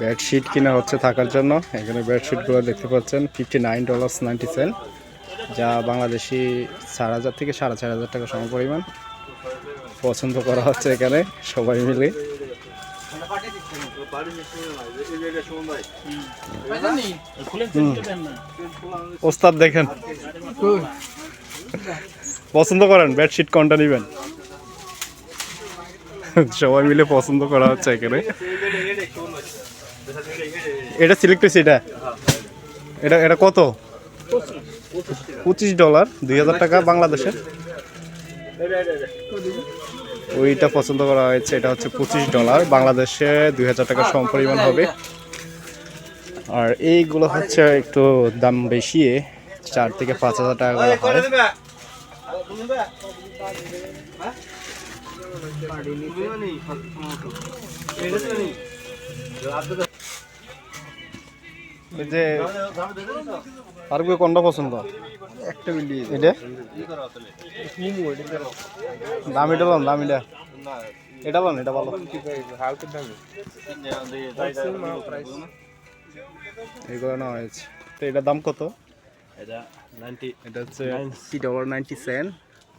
Bedsheet কিনা হচ্ছে থাকার জন্য। এখানে বেডশিটগুলো দেখতে পাচ্ছেন fifty nine dollars ninety cent যা বাংলাদেশি চার হাজার থেকে সাড়ে চার হাজার টাকা সম পরিমাণ পছন্দ করা হচ্ছে এখানে সবাই মিলে। ওস্তাদ দেখেন। পছন্দ করেন, বেডশিট কোনটা নেবেন? সবাই মিলে পছন্দ করা হচ্ছে এখানে। এটা সিলেক্ট হয়েছে এটা এটা এটা কত? পঁচিশ ডলার, দুই হাজার টাকা বাংলাদেশে। ওইটা পছন্দ করা হয়েছে, এটা হচ্ছে পঁচিশ ডলার, বাংলাদেশে দুই হাজার টাকা সম পরিমাণ হবে। আর এইগুলো হচ্ছে একটু দাম বেশি, চার থেকে পাঁচ হাজার টাকা করে হয়। যে আর কি কোনটা পছন্দ? একটা মিলিয়ে এটা? দামিটা লন দামিটা এটা। লন এটা ভালো হালকা দামে এগুলো নেওয়া হয়েছে। তো এটার দাম কত? এটা নাইনটি এটা হচ্ছে C dollar ninety cent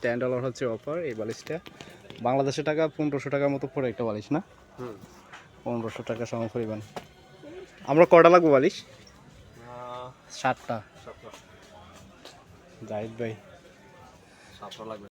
ten dollar হচ্ছে অফার এই বালিশটা। বাংলাদেশের টাকা পনেরোশো টাকার মতো পড়ে একটা বালিশ না? পনেরোশো টাকা সম পরিমাণ আমরা কটা লাগবো বালিশ? সাতটা। জাহিদ ভাই। সাতটা লাগবে।